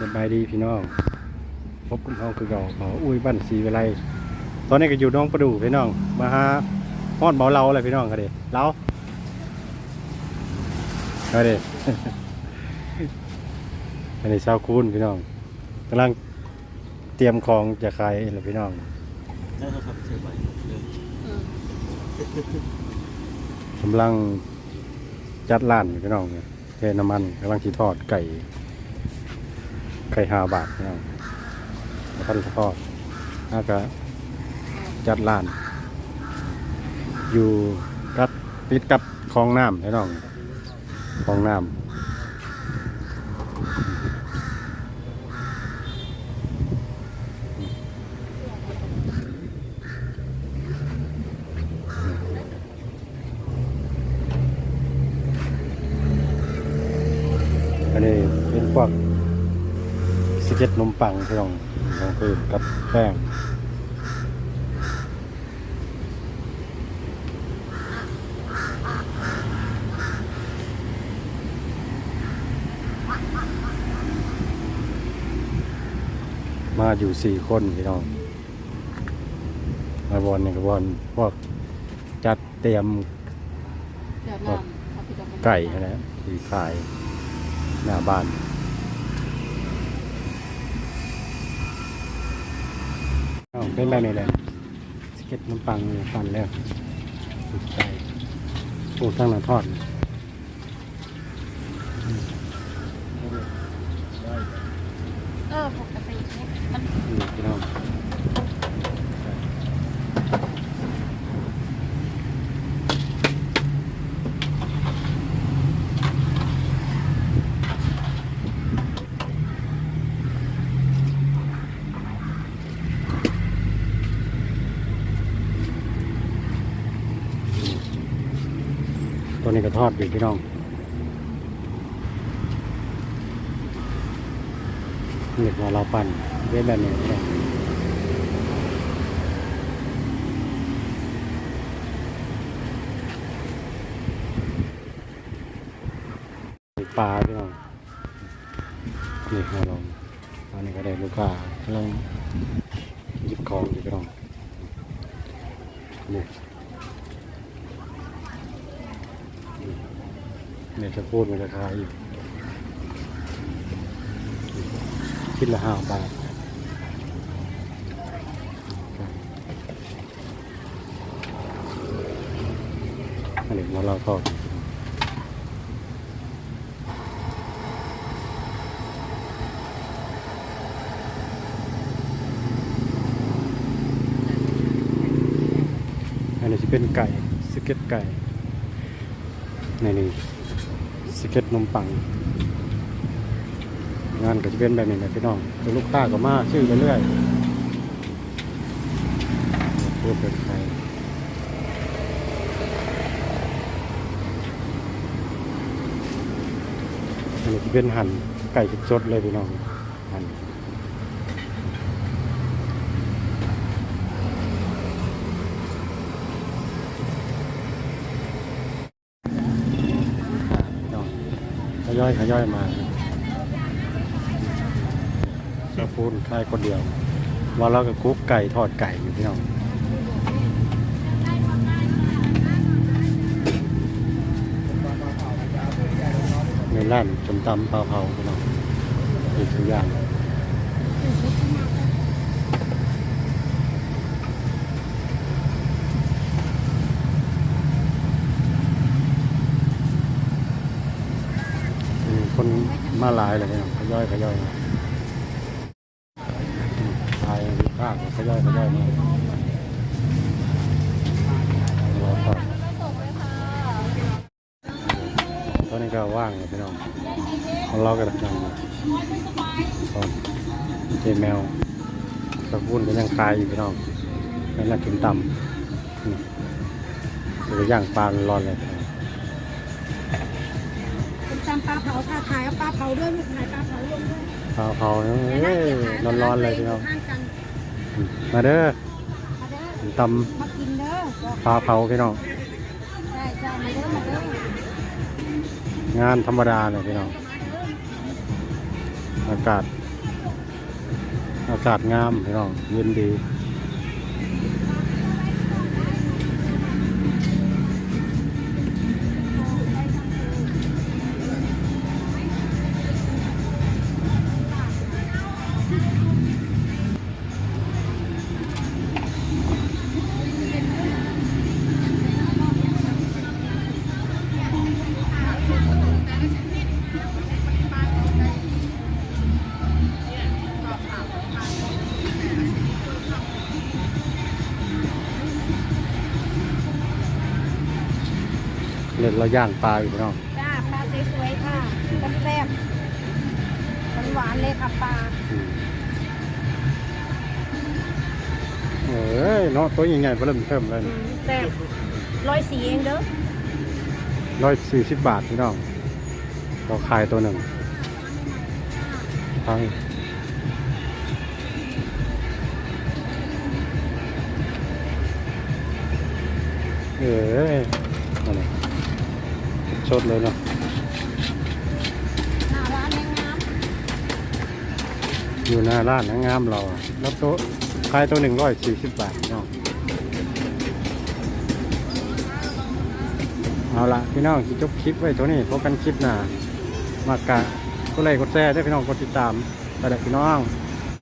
สบายดีพี่น้องพบกับเราคือเก่าขออุ้ยบ้านสีวิไลตอนนี้ก็อยู่หน้องประดูพี่น้องมาหาฮอดเบาเราเลยพี่น้องก็เด็เราก็เด็อันนี้ชาวคูนพี่น้องกำลังเตรียมของจะขายเลยพี่น้องใช่ครับเชิญไปเลยกำลังจัดร้านอยู่พี่น้องเนี่ยเทน้ำมันกำลังที่ทอดไก่ ไก่ห้าบาทพี่น้องแล้วก็ทอดแล้วก็จัดร้าน อยู่กับติดกับคลองน้ำพี่น้องคลองน้ำอันนี้เป็นพวก เก็ตนมปังพี่น้องของคือกับแป้งมาอยู่สี่คนพี่น้องมาบอลเนี่ยกับบอลพวกจัดเตรียมเดี๋ยวน้ำเอาไปดำไก่นะที่ขายหน้าบ้านอ้าว เป็นแบบนี้แหละสเก็ตน้ำปังนี่ปั่นแล้วไก่โอ้ตั้งหน้าทอด เออปกติเนี่ยมัน นี่พี่น้องตัว นี้ก็ทอดอยู่พี่น้องเนี่ของเราปั่นเว้นแบบนี้พี่น้องปลาพี่น้องนี่ของเราตอนนี้ก็ได้ลูกค้ากำลังหยิบของอยู่พี่น้องนี่ เนี่ยจะพูดมันราคาอยู่คิดละห้าบาทอันนี้มาเราทอดอันนี้จะเป็นไก่สเก็ตไก่ในนี้ เก็ตนมปัง งานก็จะเป็นแบบนี้แหละพี่น้องคือลูกค้าก็มาชื่อไปเรื่อยพูดเป็นใครอันนี้เป็นหั่นไก่สดเลยพี่น้องหั่นพี่น้องข ย่อยขย่อยมาเราพูดแค่คนเดียวว่าเรากับคุกไก่ทอดไก่อยู่พี่น้องในร้านจมตำเผาเผาๆพี่น้องอีกทุกอย่างมีคน มาหลายเลยพี่น้องขย่อยขย่อยมาทายลูกค้าก็ขย่อยขย่อยมารอต่อตอนนี้ก็ว่างเลยพี่น้องของเราก็ดังอยู่ตอนเจแมวตะกุนก็ยังคายอยู่พี่น้องในร้านจุ่มตำนี่ตัวย่างปลาร้อนเลย ป็นตำปลาเผาค่ะขายเอาปลาเผาด้วยลูกขายปลาเผาลงด้วยปลาเผาเนอะเอ้ยร้อนๆเลยพี่น้องข้างกันมาเด้อมาเด้อตมากินเด้อบอกำปลาเผาพี่น้องใช่ใช่มาเด้อมาเด้องานธรรมดาเลยพี่น้องอากาศ อากาศงามพี่น้องเย็นดี เล่นเราย่างปลาอยู่พี่น้องจ้าปลาสวยๆค่ะแซ่บๆหวานๆเลยค่ะปลาอืมเอ้ยเนาะตัวใหญ่ๆเริ่มเพิ่มเลยอืมแซ่บร้อยสีเองเด้อร้อยสี่สิบบาทพี่น้องเราขายตัวหนึ่งทั้งเอ้ยอะไร ชดเลยเนาะหน้าร้านแมงงามอยู่หน้าร้านนะงามเราอะแล้วโต๊ะขายตัวหนึ่งร้อยสี่สิบบาทพี่น้องเอาละพี่น้องที่จบคลิปไว้ตัวนี้พบกันคลิปหน้ามากกะก็เลยกดแชร์ด้วยพี่น้องกดติดตามไปเลยพี่น้อง